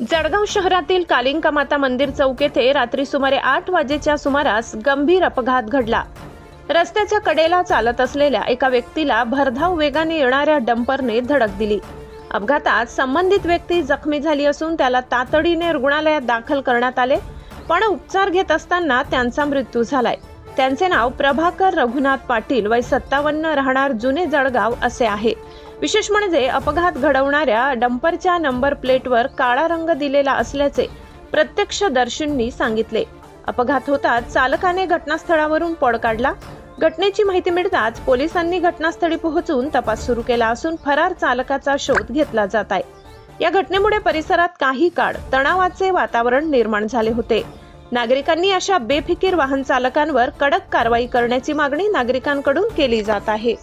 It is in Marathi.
जळगाव शहरातील कालिंका माता मंदिर चौक येथे रात्री सुमारे आठ वाजेच्या सुमारास गंभीर अपघात घडला. रस्त्याच्या कडेला चालत असलेल्या एका व्यक्तीला भरधाव वेगाने येणाऱ्या डंपरने धडक दिली. अपघातात संबंधित व्यक्ती जखमी झाली असून त्याला तातडीने रुग्णालयात दाखल करण्यात आले पण उपचार घेत असताना त्यांचा मृत्यू झालाय. त्यांचे नाव प्रभाकर रघुनाथ पाटील वय सत्तावन्न राहणार जुने जळगाव असे आहे. विशेष म्हणजे अपघात घडवणाऱ्या डंपरच्या नंबर प्लेटवर काळा रंग दिलेला असल्याचे प्रत्यक्षदर्शींनी सांगितले. अपघात होताच चालकाने घटनास्थळावरून पळ काढला. घटनेची माहिती मिळताच पोलिसांनी घटनास्थळी पोहोचून तपास सुरू केला असून फरार चालकाचा शोध घेतला जात आहे. या घटनेमुळे परिसरात काही काळ तणावाचे वातावरण निर्माण झाले होते. नागरिकांनी अशा बेफिकीर वाहन चालकांवर कडक कारवाई करण्याची मागणी नागरिकांकडून केली जात आहे.